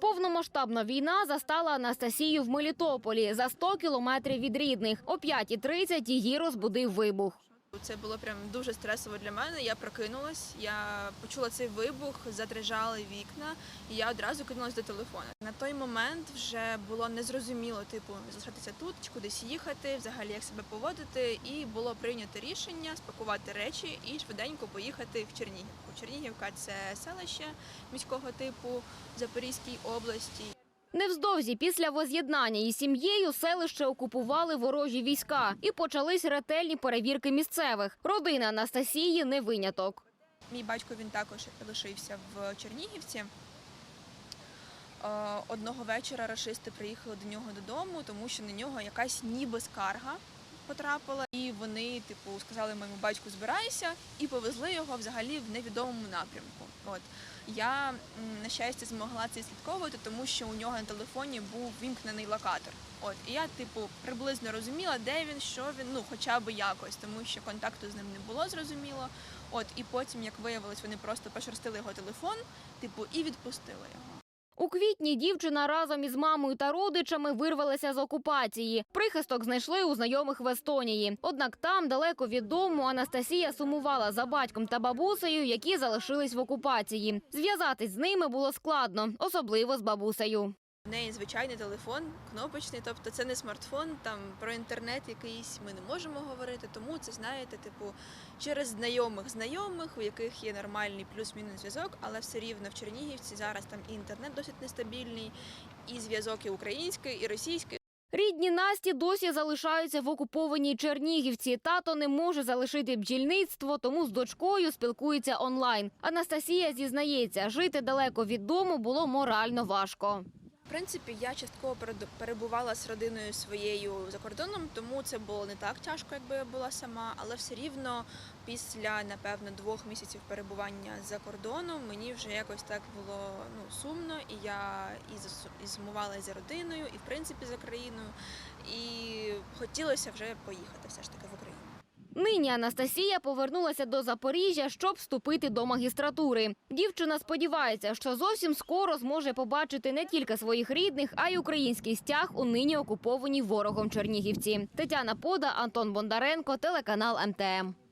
Повномасштабна війна застала Анастасію в Мелітополі за 100 кілометрів від рідних. О 5.30 її розбудив вибух. Це було прям дуже стресово для мене. Я прокинулась, я почула цей вибух, задрижали вікна, і я одразу кинулась до телефону. На той момент вже було незрозуміло, типу, залишатися тут чи кудись їхати, взагалі як себе поводити. І було прийнято рішення спакувати речі і швиденько поїхати в Чернігівку. Чернігівка це селище міського типу Запорізькій області. Невздовзі після воз'єднання із сім'єю селище окупували ворожі війська і почались ретельні перевірки місцевих. Родина Анастасії не виняток. Мій батько він також лишився в Чернігівці. Е, Одного вечора рашисти приїхали до нього додому, тому що на нього якась ніби скарга потрапила. І вони, типу, сказали моєму батьку збирайся і повезли його взагалі в невідомому напрямку. От я на щастя змогла це слідковувати, тому що у нього на телефоні був вімкнений локатор. От і я, типу, приблизно розуміла, де він, що він, ну хоча б якось, тому що контакту з ним не було зрозуміло. От і потім, як виявилось, вони просто пошерстили його телефон, типу, і відпустили його. У квітні дівчина разом із мамою та родичами вирвалася з окупації. Прихисток знайшли у знайомих в Естонії. Однак там, далеко від дому, Анастасія сумувала за батьком та бабусею, які залишились в окупації. Зв'язатись з ними було складно, особливо з бабусею. В неї звичайний телефон, кнопочний, тобто це не смартфон, там про інтернет якийсь ми не можемо говорити, тому це знаєте, типу, через знайомих знайомих, у яких є нормальний плюс-мінус зв'язок, але все рівно в Чернігівці зараз там і інтернет досить нестабільний, і зв'язок і український, і російський. Рідні Насті досі залишаються в окупованій Чернігівці. Тато не може залишити бджільництво, тому з дочкою спілкується онлайн. Анастасія зізнається, жити далеко від дому було морально важко. В принципі, я частково перебувала з родиною своєю за кордоном, тому це було не так тяжко, якби я була сама. Але все рівно після напевно двох місяців перебування за кордоном мені вже якось так було ну сумно, і я і сумувала і за родиною, і в принципі за країною. І хотілося вже поїхати все ж таки в Україну. Нині Анастасія повернулася до Запоріжжя, щоб вступити до магістратури. Дівчина сподівається, що зовсім скоро зможе побачити не тільки своїх рідних, а й український стяг у нині окупованій ворогом Чернігівці. Тетяна Пода, Антон Бондаренко, телеканал МТМ.